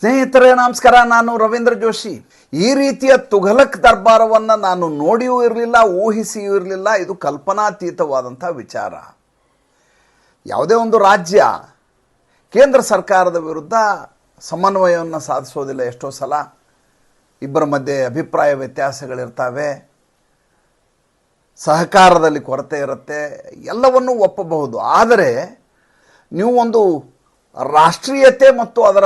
ಸ್ನೇಹಿತರೇ, ನಮಸ್ಕಾರ. ನಾನು ರವೀಂದ್ರ ಜೋಶಿ. ಈ ರೀತಿಯ ತುಘಲಕ್ ದರ್ಬಾರವನ್ನು ನಾನು ನೋಡಿಯೂ ಇರಲಿಲ್ಲ, ಊಹಿಸಿಯೂ ಇರಲಿಲ್ಲ. ಇದು ಕಲ್ಪನಾತೀತವಾದಂಥ ವಿಚಾರ. ಯಾವುದೇ ಒಂದು ರಾಜ್ಯ ಕೇಂದ್ರ ಸರ್ಕಾರದ ವಿರುದ್ಧ ಸಮನ್ವಯವನ್ನು ಸಾಧಿಸೋದಿಲ್ಲ ಎಷ್ಟೋ ಸಲ. ಇಬ್ಬರ ಮಧ್ಯೆ ಅಭಿಪ್ರಾಯ ವ್ಯತ್ಯಾಸಗಳಿರ್ತವೆ. ಸಹಕಾರದಲ್ಲಿ ಕೊರತೆ ಇರುತ್ತೆ. ಎಲ್ಲವನ್ನೂ ಒಪ್ಪಬಹುದು. ಆದರೆ, ನೀವು ಒಂದು ರಾಷ್ಟ್ರೀಯತೆ ಮತ್ತು ಅದರ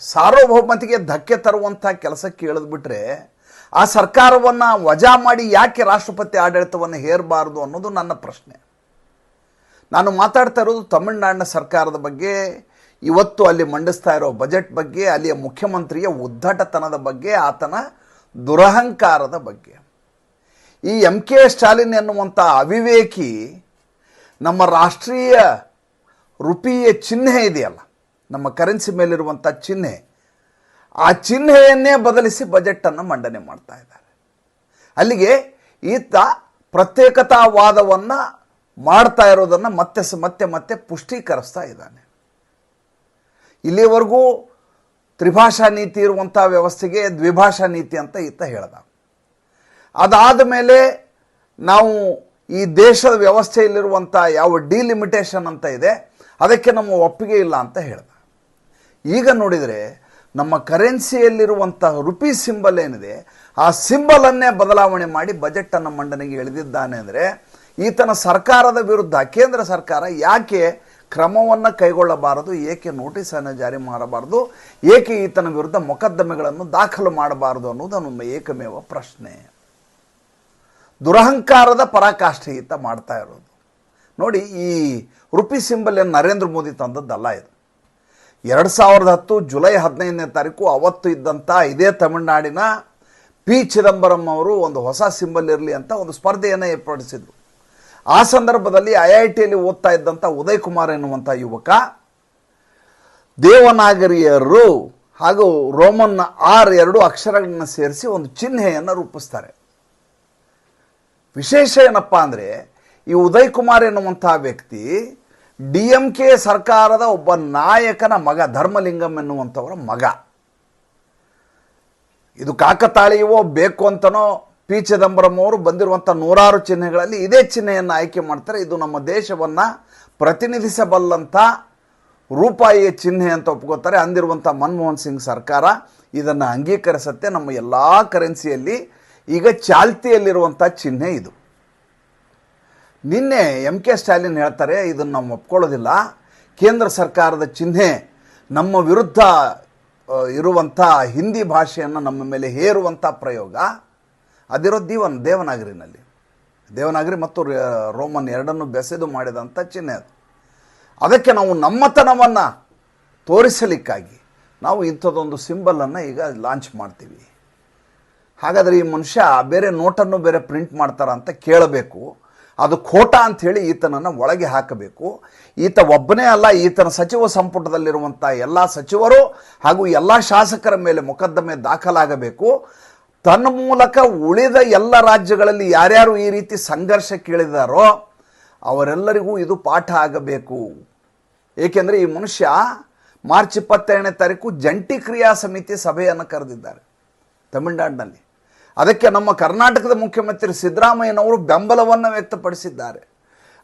ಸಾರ್ವಭೌಮತೆಗೆ ಧಕ್ಕೆ ತರುವಂಥ ಕೆಲಸ ಕೇಳಿದ್ಬಿಟ್ರೆ ಆ ಸರ್ಕಾರವನ್ನು ವಜಾ ಮಾಡಿ ಯಾಕೆ ರಾಷ್ಟ್ರಪತಿ ಆಡಳಿತವನ್ನು ಹೇರಬಾರ್ದು ಅನ್ನೋದು ನನ್ನ ಪ್ರಶ್ನೆ. ನಾನು ಮಾತಾಡ್ತಾ ಇರೋದು ತಮಿಳುನಾಡಿನ ಸರ್ಕಾರದ ಬಗ್ಗೆ, ಇವತ್ತು ಅಲ್ಲಿ ಮಂಡಿಸ್ತಾ ಇರೋ ಬಜೆಟ್ ಬಗ್ಗೆ, ಅಲ್ಲಿಯ ಮುಖ್ಯಮಂತ್ರಿಯ ಉದ್ದಟತನದ ಬಗ್ಗೆ, ಆತನ ದುರಹಂಕಾರದ ಬಗ್ಗೆ. ಈ ಎಂ ಕೆ ಸ್ಟಾಲಿನ್ ಎನ್ನುವಂಥ ಅವಿವೇಕಿ ನಮ್ಮ ರಾಷ್ಟ್ರೀಯ ರುಪಿಯ ಚಿಹ್ನೆ ಇದೆಯಲ್ಲ ನಮ್ಮ ಕರೆನ್ಸಿ ಮೇಲಿರುವಂಥ ಚಿಹ್ನೆ, ಆ ಚಿಹ್ನೆಯನ್ನೇ ಬದಲಿಸಿ ಬಜೆಟನ್ನು ಮಂಡನೆ ಮಾಡ್ತಾ ಇದ್ದಾರೆ. ಅಲ್ಲಿಗೆ ಈತ ಪ್ರತ್ಯೇಕತಾವಾದವನ್ನು ಮಾಡ್ತಾ ಇರೋದನ್ನು ಮತ್ತೆ ಮತ್ತೆ ಮತ್ತೆ ಪುಷ್ಟೀಕರಿಸ್ತಾ ಇದ್ದಾನೆ. ಇಲ್ಲಿವರೆಗೂ ತ್ರಿಭಾಷಾ ನೀತಿ ಇರುವಂಥ ವ್ಯವಸ್ಥೆಗೆ ದ್ವಿಭಾಷಾ ನೀತಿ ಅಂತ ಈತ ಹೇಳ್ದ. ಅದಾದ ಮೇಲೆ ನಾವು ಈ ದೇಶದ ವ್ಯವಸ್ಥೆಯಲ್ಲಿರುವಂಥ ಯಾವ ಡಿಲಿಮಿಟೇಷನ್ ಅಂತ ಇದೆ, ಅದಕ್ಕೆ ನಮ್ಮ ಒಪ್ಪಿಗೆ ಇಲ್ಲ ಅಂತ ಹೇಳ್ದ. ಈಗ ನೋಡಿದರೆ ನಮ್ಮ ಕರೆನ್ಸಿಯಲ್ಲಿರುವಂಥ ರುಪಿ ಸಿಂಬಲ್ ಏನಿದೆ, ಆ ಸಿಂಬಲನ್ನೇ ಬದಲಾವಣೆ ಮಾಡಿ ಬಜೆಟನ್ನು ಮಂಡನೆಗೆ ಎಳೆದಿದ್ದಾನೆ ಅಂದರೆ ಈತನ ಸರ್ಕಾರದ ವಿರುದ್ಧ, ಕೇಂದ್ರ ಸರ್ಕಾರ ಯಾಕೆ ಕ್ರಮವನ್ನು ಕೈಗೊಳ್ಳಬಾರದು, ಏಕೆ ನೋಟಿಸನ್ನು ಜಾರಿ ಮಾಡಬಾರದು, ಏಕೆ ಈತನ ವಿರುದ್ಧ ಮೊಕದ್ದಮೆಗಳನ್ನು ದಾಖಲು ಮಾಡಬಾರದು ಅನ್ನೋದು ನಮ್ಮ ಏಕಮೇವ ಪ್ರಶ್ನೆ. ದುರಹಂಕಾರದ ಪರಾಕಾಷ್ಠೆ ಈತ ಮಾಡ್ತಾ ಇರೋದು. ನೋಡಿ, ಈ ರುಪಿ ಸಿಂಬಲ್ ಏನು ನರೇಂದ್ರ ಮೋದಿ ತಂದದ್ದಲ್ಲ ಇದು. ಎರಡು ಸಾವಿರದ ಹತ್ತು ಜುಲೈ ಹದಿನೈದನೇ ತಾರೀಕು ಅವತ್ತು ಇದ್ದಂಥ ಇದೇ ತಮಿಳುನಾಡಿನ ಪಿ ಚಿದಂಬರಂ ಅವರು ಒಂದು ಹೊಸ ಸಿಂಬಲ್ ಇರಲಿ ಅಂತ ಒಂದು ಸ್ಪರ್ಧೆಯನ್ನು ಏರ್ಪಡಿಸಿದರು. ಆ ಸಂದರ್ಭದಲ್ಲಿ ಐ ಐ ಟಿಯಲ್ಲಿ ಓದ್ತಾ ಇದ್ದಂಥ ಉದಯ್ ಕುಮಾರ್ ಎನ್ನುವಂಥ ಯುವಕ, ದೇವನಾಗರಿಯರು ಹಾಗೂ ರೋಮನ್ ಆರ್ ಎರಡು ಅಕ್ಷರಗಳನ್ನು ಸೇರಿಸಿ ಒಂದು ಚಿಹ್ನೆಯನ್ನು ರೂಪಿಸ್ತಾರೆ. ವಿಶೇಷ ಏನಪ್ಪ ಅಂದರೆ ಈ ಉದಯ್ ಕುಮಾರ್ ಎನ್ನುವಂಥ ವ್ಯಕ್ತಿ ಡಿ ಎಂ ಕೆ ಸರ್ಕಾರದ ಒಬ್ಬ ನಾಯಕನ ಮಗ, ಧರ್ಮಲಿಂಗಂ ಎನ್ನುವಂಥವರ ಮಗ. ಇದು ಕಾಕತಾಳಿಯವೋ ಬೇಕು ಅಂತನೋ ಪಿ ಚಿದಂಬರಂ ಅವರು ಬಂದಿರುವಂಥ ನೂರಾರು ಚಿಹ್ನೆಗಳಲ್ಲಿ ಇದೇ ಚಿಹ್ನೆಯನ್ನು ಆಯ್ಕೆ ಮಾಡ್ತಾರೆ. ಇದು ನಮ್ಮ ದೇಶವನ್ನು ಪ್ರತಿನಿಧಿಸಬಲ್ಲಂಥ ರೂಪಾಯಿಯ ಚಿಹ್ನೆ ಅಂತ ಒಪ್ಕೋತಾರೆ. ಅಂದಿರುವಂಥ ಮನಮೋಹನ್ ಸಿಂಗ್ ಸರ್ಕಾರ ಇದನ್ನು ಅಂಗೀಕರಿಸುತ್ತೆ. ನಮ್ಮ ಎಲ್ಲ ಕರೆನ್ಸಿಯಲ್ಲಿ ಈಗ ಚಾಲ್ತಿಯಲ್ಲಿರುವಂಥ ಚಿಹ್ನೆ ಇದು. ನಿನ್ನೆ ಎಂ ಕೆ ಸ್ಟಾಲಿನ್ ಹೇಳ್ತಾರೆ, ಇದನ್ನು ನಾವು ಒಪ್ಕೊಳ್ಳೋದಿಲ್ಲ. ಕೇಂದ್ರ ಸರ್ಕಾರದ ಚಿಹ್ನೆ ನಮ್ಮ ವಿರುದ್ಧ ಇರುವಂಥ ಹಿಂದಿ ಭಾಷೆಯನ್ನು ನಮ್ಮ ಮೇಲೆ ಹೇರುವಂಥ ಪ್ರಯೋಗ. ಅದಿರೋ ದೀವನ್, ದೇವನಾಗರಿನಲ್ಲಿ. ದೇವನಾಗರಿ ಮತ್ತು ರೋಮನ್ ಎರಡನ್ನು ಬೆಸೆದು ಮಾಡಿದಂಥ ಚಿಹ್ನೆ ಅದು. ಅದಕ್ಕೆ ನಾವು ನಮ್ಮತನವನ್ನು ತೋರಿಸಲಿಕ್ಕಾಗಿ ನಾವು ಇಂಥದ್ದೊಂದು ಸಿಂಬಲನ್ನು ಈಗ ಲಾಂಚ್ ಮಾಡ್ತೀವಿ. ಹಾಗಾದರೆ ಈ ಮನುಷ್ಯ ಬೇರೆ ನೋಟನ್ನು ಬೇರೆ ಪ್ರಿಂಟ್ ಮಾಡ್ತಾರ ಅಂತ ಕೇಳಬೇಕು. ಅದು ಖೋಟ ಅಂಥೇಳಿ ಈತನನ್ನು ಒಳಗೆ ಹಾಕಬೇಕು. ಈತ ಒಬ್ಬನೇ ಅಲ್ಲ, ಈತನ ಸಚಿವ ಸಂಪುಟದಲ್ಲಿರುವಂಥ ಎಲ್ಲ ಸಚಿವರು ಹಾಗೂ ಎಲ್ಲ ಶಾಸಕರ ಮೇಲೆ ಮೊಕದ್ದಮೆ ದಾಖಲಾಗಬೇಕು. ತನ್ನ ಮೂಲಕ ಉಳಿದ ಎಲ್ಲ ರಾಜ್ಯಗಳಲ್ಲಿ ಯಾರ್ಯಾರು ಈ ರೀತಿ ಸಂಘರ್ಷ ಕೇಳಿದಾರೋ ಅವರೆಲ್ಲರಿಗೂ ಇದು ಪಾಠ ಆಗಬೇಕು. ಏಕೆಂದರೆ ಈ ಮನುಷ್ಯ ಮಾರ್ಚ್ ಇಪ್ಪತ್ತೆರಡನೇ ತಾರೀಕು ಜಂಟಿ ಕ್ರಿಯಾ ಸಮಿತಿ ಸಭೆಯನ್ನು ಕರೆದಿದ್ದಾರೆ ತಮಿಳುನಾಡಿನಲ್ಲಿ. ಅದಕ್ಕೆ ನಮ್ಮ ಕರ್ನಾಟಕದ ಮುಖ್ಯಮಂತ್ರಿ ಸಿದ್ದರಾಮಯ್ಯನವರು ಬೆಂಬಲವನ್ನು ವ್ಯಕ್ತಪಡಿಸಿದ್ದಾರೆ.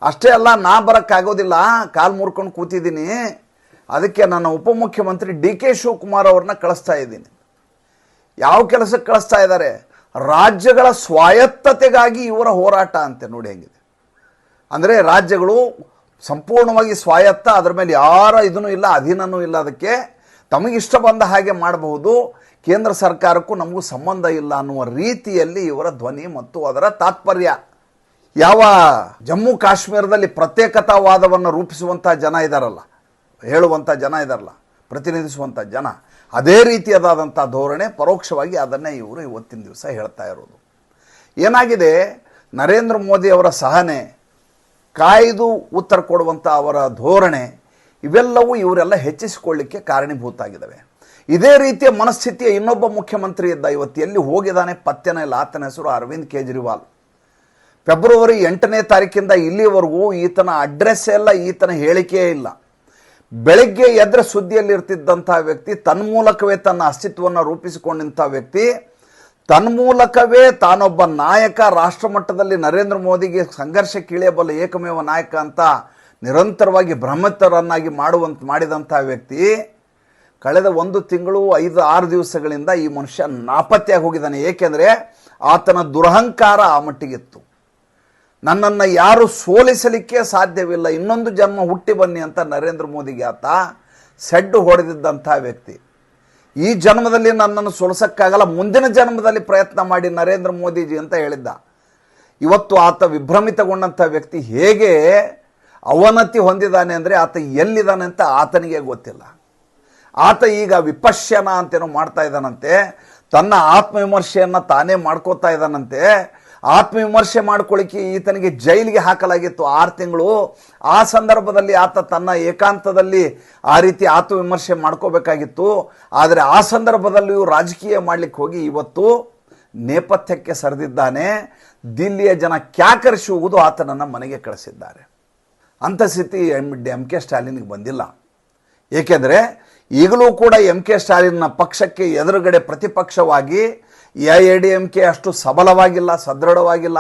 ಅಷ್ಟೇ ಅಲ್ಲ, ನಾ ಬರೋಕ್ಕಾಗೋದಿಲ್ಲ, ಕಾಲು ಮುರ್ಕೊಂಡು ಕೂತಿದ್ದೀನಿ. ಅದಕ್ಕೆ ನನ್ನ ಉಪಮುಖ್ಯಮಂತ್ರಿ ಡಿ ಕೆ ಶಿವಕುಮಾರ್ ಅವ್ರನ್ನ ಕಳಿಸ್ತಾ ಇದ್ದೀನಿ. ಯಾವ ಕೆಲಸಕ್ಕೆ ಕಳಿಸ್ತಾ ಇದ್ದಾರೆ? ರಾಜ್ಯಗಳ ಸ್ವಾಯತ್ತತೆಗಾಗಿ ಇವರ ಹೋರಾಟ ಅಂತೆ ನೋಡಿ ಹೆಂಗಿದೆ. ಅಂದರೆ ರಾಜ್ಯಗಳು ಸಂಪೂರ್ಣವಾಗಿ ಸ್ವಾಯತ್ತ, ಅದರ ಮೇಲೆ ಯಾರ ಇದೂ ಇಲ್ಲ, ಅಧೀನನೂ ಇಲ್ಲ ಅದಕ್ಕೆ. ತಮಗಿಷ್ಟ ಬಂದ ಹಾಗೆ ಮಾಡಬಹುದು. ಕೇಂದ್ರ ಸರ್ಕಾರಕ್ಕೂ ನಮಗೂ ಸಂಬಂಧ ಇಲ್ಲ ಅನ್ನುವ ರೀತಿಯಲ್ಲಿ ಇವರ ಧ್ವನಿ ಮತ್ತು ಅದರ ತಾತ್ಪರ್ಯ. ಯಾವ ಜಮ್ಮು ಕಾಶ್ಮೀರದಲ್ಲಿ ಪ್ರತ್ಯೇಕತಾವಾದವನ್ನು ರೂಪಿಸುವಂಥ ಜನ ಇದ್ದಾರಲ್ಲ ಹೇಳುವಂಥ ಜನ ಇದ್ದಾರಲ್ಲ ಪ್ರತಿನಿಧಿಸುವಂಥ ಜನ, ಅದೇ ರೀತಿಯಾದಂಥ ಧೋರಣೆ ಪರೋಕ್ಷವಾಗಿ ಅದನ್ನೇ ಇವರು ಇವತ್ತಿನ ದಿವಸ ಹೇಳ್ತಾ ಇರೋದು. ಏನಾಗಿದೆ, ನರೇಂದ್ರ ಮೋದಿ ಅವರ ಸಹನೆ, ಕಾಯ್ದು ಉತ್ತರ ಕೊಡುವಂಥ ಅವರ ಧೋರಣೆ, ಇವೆಲ್ಲವೂ ಇವರೆಲ್ಲ ಹೆಚ್ಚಿಸಿಕೊಳ್ಳಿಕ್ಕೆ ಕಾರಣೀಭೂತ ಆಗಿದ್ದಾವೆ ಇದೇ ರೀತಿಯ ಮನಸ್ಥಿತಿಯ ಇನ್ನೊಬ್ಬ ಮುಖ್ಯಮಂತ್ರಿ ಇದ್ದ ಇವತ್ತು ಎಲ್ಲಿ ಹೋಗಿದ್ದಾನೆ ಪತ್ತೆನ ಇಲ್ಲ, ಆತನ ಹೆಸರು ಅರವಿಂದ್ ಕೇಜ್ರಿವಾಲ್. ಫೆಬ್ರವರಿ ಎಂಟನೇ ತಾರೀಕಿಂದ ಇಲ್ಲಿವರೆಗೂ ಈತನ ಅಡ್ರೆಸ್ ಎಲ್ಲ ಈತನ ಹೇಳಿಕೆಯೇ ಇಲ್ಲ. ಬೆಳಗ್ಗೆ ಎದ್ರ ಸುದ್ದಿಯಲ್ಲಿರ್ತಿದ್ದಂಥ ವ್ಯಕ್ತಿ, ತನ್ಮೂಲಕವೇ ತನ್ನ ಅಸ್ತಿತ್ವವನ್ನು ರೂಪಿಸಿಕೊಂಡಂಥ ವ್ಯಕ್ತಿ, ತನ್ಮೂಲಕವೇ ತಾನೊಬ್ಬ ನಾಯಕ ರಾಷ್ಟ್ರ ಮಟ್ಟದಲ್ಲಿ ನರೇಂದ್ರ ಮೋದಿಗೆ ಸಂಘರ್ಷಕ್ಕೆ ಇಳಿಯಬಲ್ಲ ಏಕಮೇವ ನಾಯಕ ಅಂತ ನಿರಂತರವಾಗಿ ಭ್ರಮಿತರನ್ನಾಗಿ ಮಾಡುವಂತ, ಮಾಡಿದಂಥ ವ್ಯಕ್ತಿ ಕಳೆದ ಒಂದು ತಿಂಗಳು, ಐದು, ಆರು ದಿವಸಗಳಿಂದ ಈ ಮನುಷ್ಯ ನಾಪತ್ತೆಯಾಗಿ ಹೋಗಿದ್ದಾನೆ. ಏಕೆಂದರೆ ಆತನ ದುರಹಂಕಾರ ಆ ಮಟ್ಟಿಗಿತ್ತು. ನನ್ನನ್ನು ಯಾರು ಸೋಲಿಸಲಿಕ್ಕೆ ಸಾಧ್ಯವಿಲ್ಲ. ಇನ್ನೊಂದು ಜನ್ಮ ಹುಟ್ಟಿ ಬನ್ನಿ ಅಂತ ನರೇಂದ್ರ ಮೋದಿಗೆ ಆತ ಸೆಡ್ಡು ಹೊಡೆದಿದ್ದಂಥ ವ್ಯಕ್ತಿ. ಈ ಜನ್ಮದಲ್ಲಿ ನನ್ನನ್ನು ಸೋಲಿಸೋಕ್ಕಾಗಲ್ಲ. ಮುಂದಿನ ಜನ್ಮದಲ್ಲಿ ಪ್ರಯತ್ನ ಮಾಡಿ ನರೇಂದ್ರ ಮೋದಿಜಿ ಅಂತ ಹೇಳಿದ್ದ. ಇವತ್ತು ಆತ ವಿಭ್ರಮಿತಗೊಂಡಂಥ ವ್ಯಕ್ತಿ ಹೇಗೆ ಅವನತಿ ಹೊಂದಿದ್ದಾನೆ ಅಂದರೆ ಆತ ಎಲ್ಲಿದ್ದಾನೆ ಅಂತ ಆತನಿಗೆ ಗೊತ್ತಿಲ್ಲ. ಆತ ಈಗ ವಿಪಶ್ಯನ ಅಂತೇನೋ ಮಾಡ್ತಾ ಇದ್ದಾನಂತೆ. ತನ್ನ ಆತ್ಮವಿಮರ್ಶೆಯನ್ನು ತಾನೇ ಮಾಡ್ಕೋತಾ ಇದ್ದಾನಂತೆ. ಆತ್ಮವಿಮರ್ಶೆ ಮಾಡ್ಕೊಳ್ಳಿಕ್ಕೆ ಈತನಿಗೆ ಜೈಲಿಗೆ ಹಾಕಲಾಗಿತ್ತು ಆರು ತಿಂಗಳು. ಆ ಸಂದರ್ಭದಲ್ಲಿ ಆತ ತನ್ನ ಏಕಾಂತದಲ್ಲಿ ಆ ರೀತಿ ಆತ್ಮವಿಮರ್ಶೆ ಮಾಡ್ಕೋಬೇಕಾಗಿತ್ತು. ಆದರೆ ಆ ಸಂದರ್ಭದಲ್ಲಿಯೂ ರಾಜಕೀಯ ಮಾಡಲಿಕ್ಕೆ ಹೋಗಿ ಇವತ್ತು ನೇಪಥ್ಯಕ್ಕೆ ಸರಿದಿದ್ದಾನೆ. ದಿಲ್ಲಿಯ ಜನ ಕ್ಯಾಕರಿಸುವುದು ಹೋಗುವುದು ಆತನನ್ನು ಮನೆಗೆ ಕಳಿಸಿದ್ದಾರೆ. ಅಂಥ ಸ್ಥಿತಿ ಎಂ ಎಂ ಕೆ ಸ್ಟಾಲಿನ್ಗೆ ಬಂದಿಲ್ಲ. ಏಕೆಂದರೆ ಈಗಲೂ ಕೂಡ ಎಂ ಕೆ ಸ್ಟಾಲಿನ್ನ ಪಕ್ಷಕ್ಕೆ ಎದುರುಗಡೆ ಪ್ರತಿಪಕ್ಷವಾಗಿ A I D M K ಅಷ್ಟು ಸಬಲವಾಗಿಲ್ಲ, ಸದೃಢವಾಗಿಲ್ಲ.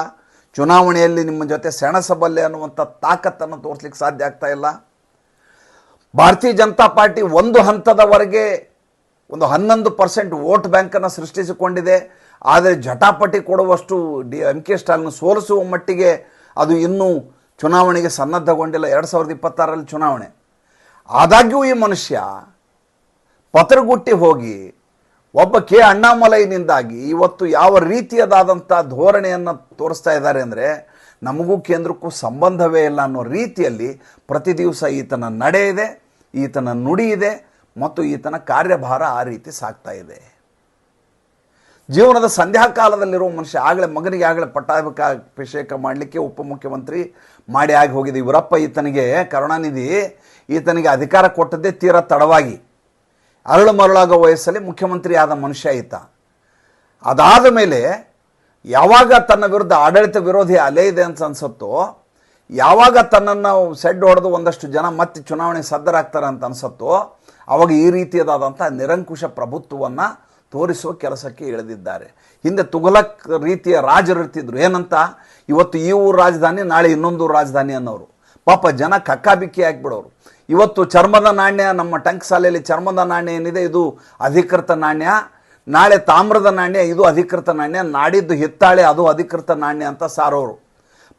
ಚುನಾವಣೆಯಲ್ಲಿ ನಿಮ್ಮ ಜೊತೆ ಸೆಣಸಬಲ್ಲೆ ಅನ್ನುವಂಥ ತಾಕತ್ತನ್ನು ತೋರಿಸ್ಲಿಕ್ಕೆ ಸಾಧ್ಯ ಆಗ್ತಾ ಇಲ್ಲ. ಭಾರತೀಯ ಜನತಾ ಪಾರ್ಟಿ ಒಂದು ಹಂತದವರೆಗೆ ಒಂದು ಹನ್ನೊಂದು ಪರ್ಸೆಂಟ್ ವೋಟ್ ಬ್ಯಾಂಕನ್ನು ಸೃಷ್ಟಿಸಿಕೊಂಡಿದೆ. ಆದರೆ ಜಟಾಪಟಿ ಕೊಡುವಷ್ಟು ಡಿ ಎಂ ಕೆ ಸ್ಟಾಲಿನ್ ಸೋಲಿಸುವ ಮಟ್ಟಿಗೆ ಅದು ಇನ್ನೂ ಚುನಾವಣೆಗೆ ಸನ್ನದ್ಧಗೊಂಡಿಲ್ಲ. ಎರಡು ಸಾವಿರದ ಇಪ್ಪತ್ತಾರರಲ್ಲಿ ಚುನಾವಣೆ. ಆದಾಗ್ಯೂ ಈ ಮನುಷ್ಯ ಪತ್ರಗುಟ್ಟಿ ಹೋಗಿ ಒಬ್ಬ ಕೆ ಅಣ್ಣಾಮಲೈನಿಂದಾಗಿ ಇವತ್ತು ಯಾವ ರೀತಿಯದಾದಂಥ ಧೋರಣೆಯನ್ನು ತೋರಿಸ್ತಾ ಇದ್ದಾರೆ ಅಂದರೆ ನಮಗೂ ಕೇಂದ್ರಕ್ಕೂ ಸಂಬಂಧವೇ ಇಲ್ಲ ಅನ್ನೋ ರೀತಿಯಲ್ಲಿ ಪ್ರತಿ ದಿವಸ ಈತನ ನಡೆ ಇದೆ, ಈತನ ನುಡಿ ಇದೆ ಮತ್ತು ಈತನ ಕಾರ್ಯಭಾರ ಆ ರೀತಿ ಸಾಗ್ತಾ ಇದೆ. ಜೀವನದ ಸಂಧ್ಯಾಕಾಲದಲ್ಲಿರುವ ಮನುಷ್ಯ ಆಗಲೇ ಮಗನಿಗೆ ಆಗಲೇ ಪಟ್ಟಾಭಿಷೇಕ ಮಾಡಲಿಕ್ಕೆ ಉಪಮುಖ್ಯಮಂತ್ರಿ ಮಾಡಿ ಆಗಿ ಹೋಗಿದೆ. ಇವರಪ್ಪ ಈತನಿಗೆ ಕರುಣಾನಿಧಿ ಈತನಿಗೆ ಅಧಿಕಾರ ಕೊಟ್ಟದ್ದೇ ತೀರಾ ತಡವಾಗಿ. ಅರಳು ಮರಳಾಗೋ ವಯಸ್ಸಲ್ಲಿ ಮುಖ್ಯಮಂತ್ರಿ ಆದ ಮನುಷ್ಯ ಈತ. ಅದಾದ ಮೇಲೆ ಯಾವಾಗ ತನ್ನ ವಿರುದ್ಧ ಆಡಳಿತ ವಿರೋಧಿ ಅಲೆ ಇದೆ ಅಂತ ಅನ್ಸುತ್ತೋ, ಯಾವಾಗ ತನ್ನನ್ನು ಸೆಡ್ ಹೊಡೆದು ಒಂದಷ್ಟು ಜನ ಮತ್ತೆ ಚುನಾವಣೆ ಸದ್ದರಾಗ್ತಾರೆ ಅಂತ ಅನ್ಸುತ್ತೋ, ಅವಾಗ ಈ ರೀತಿಯದಾದಂಥ ನಿರಂಕುಶ ಪ್ರಭುತ್ವವನ್ನು ತೋರಿಸುವ ಕೆಲಸಕ್ಕೆ ಇಳಿದಿದ್ದಾರೆ. ಹಿಂದೆ ತುಘಲಕ್ ರೀತಿಯ ರಾಜರು ಇರ್ತಿದ್ರು. ಏನಂತ? ಇವತ್ತು ಈ ಊರು ರಾಜಧಾನಿ, ನಾಳೆ ಇನ್ನೊಂದು ರಾಜಧಾನಿ ಅನ್ನೋರು. ಪಾಪ ಜನ ಕಕ್ಕಾಬಿಕ್ಕಿ ಹಾಕ್ಬಿಡೋರು ಇವತ್ತು ಚರ್ಮದ ನಾಣ್ಯ, ನಮ್ಮ ಟಂಕ್ ಶಾಲೆಯಲ್ಲಿ ಚರ್ಮದ ನಾಣ್ಯ ಏನಿದೆ, ಇದು ಅಧಿಕೃತ ನಾಣ್ಯ. ನಾಳೆ ತಾಮ್ರದ ನಾಣ್ಯ, ಇದು ಅಧಿಕೃತ ನಾಣ್ಯ. ನಾಡಿದ್ದು ಹಿತ್ತಾಳೆ, ಅದು ಅಧಿಕೃತ ನಾಣ್ಯ ಅಂತ ಸಾರೋರು.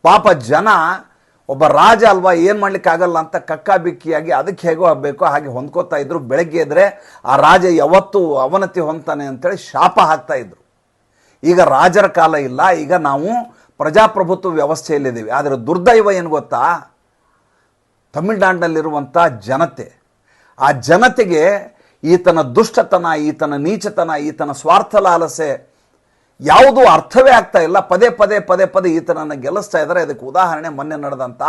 ಪಾಪ ಜನ, ಒಬ್ಬ ರಾಜ ಅಲ್ವಾ, ಏನು ಮಾಡ್ಲಿಕ್ಕೆ ಆಗಲ್ಲ ಅಂತ ಕಕ್ಕಾಬಿಕ್ಕಿಯಾಗಿ ಅದಕ್ಕೆ ಹೇಗೋ ಆಗಬೇಕು ಹಾಗೆ ಹೊಂದ್ಕೋತಾ ಇದ್ರು. ಬೆಳಗ್ಗೆ ಎದ್ರೆ ಆ ರಾಜ ಯಾವತ್ತೂ ಅವನತಿ ಹೊಂದ್ತಾನೆ ಅಂತೇಳಿ ಶಾಪ ಹಾಕ್ತಾ ಇದ್ರು. ಈಗ ರಾಜರ ಕಾಲ ಇಲ್ಲ, ಈಗ ನಾವು ಪ್ರಜಾಪ್ರಭುತ್ವ ವ್ಯವಸ್ಥೆಯಲ್ಲಿದ್ದೀವಿ. ಆದರೆ ದುರ್ದೈವ ಏನು ಗೊತ್ತಾ? ತಮಿಳ್ನಾಡಿನಲ್ಲಿರುವಂಥ ಜನತೆ, ಆ ಜನತೆಗೆ ಈತನ ದುಷ್ಟತನ, ಈತನ ನೀಚತನ, ಈತನ ಸ್ವಾರ್ಥ ಲಾಲಸೆ ಯಾವುದೂ ಅರ್ಥವೇ ಆಗ್ತಾ ಇಲ್ಲ. ಪದೇ ಪದೇ ಪದೇ ಪದೇ ಈತನನ್ನು ಗೆಲ್ಲಿಸ್ತಾ ಇದ್ದಾರೆ. ಅದಕ್ಕೆ ಉದಾಹರಣೆ ಮೊನ್ನೆ ನಡೆದಂಥ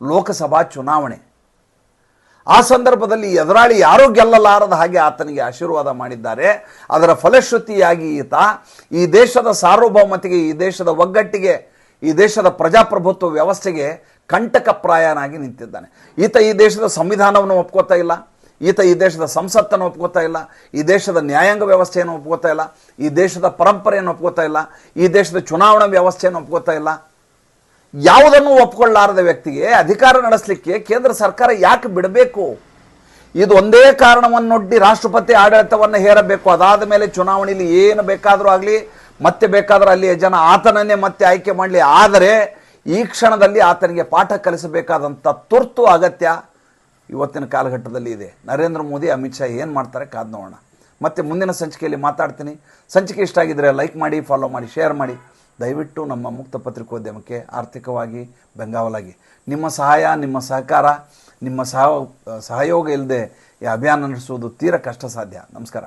ಲೋಕಸಭಾ ಚುನಾವಣೆ. ಆ ಸಂದರ್ಭದಲ್ಲಿ ಎದುರಾಳಿ ಯಾರೂ ಗೆಲ್ಲಲಾರದ ಹಾಗೆ ಆತನಿಗೆ ಆಶೀರ್ವಾದ ಮಾಡಿದ್ದಾರೆ. ಅದರ ಫಲಶ್ರುತಿಯಾಗಿ ಈತ ಈ ದೇಶದ ಸಾರ್ವಭೌಮತೆಗೆ, ಈ ದೇಶದ ಒಗ್ಗಟ್ಟಿಗೆ, ಈ ದೇಶದ ಪ್ರಜಾಪ್ರಭುತ್ವ ವ್ಯವಸ್ಥೆಗೆ ಕಂಟಕಪ್ರಾಯನಾಗಿ ನಿಂತಿದ್ದಾನೆ. ಈತ ಈ ದೇಶದ ಸಂವಿಧಾನವನ್ನು ಒಪ್ಕೋತಾ ಇಲ್ಲ. ಈತ ಈ ದೇಶದ ಸಂಸತ್ತನ್ನು ಒಪ್ಕೋತಾ ಇಲ್ಲ. ಈ ದೇಶದ ನ್ಯಾಯಾಂಗ ವ್ಯವಸ್ಥೆಯನ್ನು ಒಪ್ಕೋತಾ ಇಲ್ಲ. ಈ ದೇಶದ ಪರಂಪರೆಯನ್ನು ಒಪ್ಕೋತಾ ಇಲ್ಲ. ಈ ದೇಶದ ಚುನಾವಣಾ ವ್ಯವಸ್ಥೆಯನ್ನು ಒಪ್ಕೋತಾ ಇಲ್ಲ. ಯಾವುದನ್ನು ಒಪ್ಕೊಳ್ಳಾರದ ವ್ಯಕ್ತಿಗೆ ಅಧಿಕಾರ ನಡೆಸಲಿಕ್ಕೆ ಕೇಂದ್ರ ಸರ್ಕಾರ ಯಾಕೆ ಬಿಡಬೇಕು? ಇದು ಒಂದೇ ಕಾರಣವನ್ನೊಡ್ಡಿ ರಾಷ್ಟ್ರಪತಿ ಆಡಳಿತವನ್ನು ಹೇರಬೇಕು. ಅದಾದ ಮೇಲೆ ಚುನಾವಣೆಯಲ್ಲಿ ಏನು ಬೇಕಾದರೂ ಆಗಲಿ, ಮತ್ತೆ ಬೇಕಾದರೂ ಅಲ್ಲಿ ಜನ ಆತನನ್ನೇ ಮತ್ತೆ ಆಯ್ಕೆ ಮಾಡಲಿ. ಆದರೆ ಈ ಕ್ಷಣದಲ್ಲಿ ಆತನಿಗೆ ಪಾಠ ಕಲಿಸಬೇಕಾದಂಥ ತುರ್ತು ಅಗತ್ಯ ಇವತ್ತಿನ ಕಾಲಘಟ್ಟದಲ್ಲಿ ಇದೆ. ನರೇಂದ್ರ ಮೋದಿ, ಅಮಿತ್ ಶಾ ಏನು ಮಾಡ್ತಾರೆ ಕಾದ್ ನೋಡೋಣ. ಮತ್ತೆ ಮುಂದಿನ ಸಂಚಿಕೆಯಲ್ಲಿ ಮಾತಾಡ್ತೀನಿ. ಸಂಚಿಕೆ ಇಷ್ಟ ಆಗಿದ್ದರೆ ಲೈಕ್ ಮಾಡಿ ಫಾಲೋ ಮಾಡಿ ಶೇರ್ ಮಾಡಿ. ದಯವಿಟ್ಟು ನಮ್ಮ ಮುಕ್ತ ಪತ್ರಿಕೋದ್ಯಮಕ್ಕೆ ಆರ್ಥಿಕವಾಗಿ ಬೆಂಗಾವಲಾಗಿ. ನಿಮ್ಮ ಸಹಾಯ, ನಿಮ್ಮ ಸಹಕಾರ, ನಿಮ್ಮ ಸಹ, ಸಹಯೋಗ ಇಲ್ಲದೆ ಈ ಅಭಿಯಾನ ನಡೆಸುವುದು ತೀರ ಕಷ್ಟ ಸಾಧ್ಯ ನಮಸ್ಕಾರ.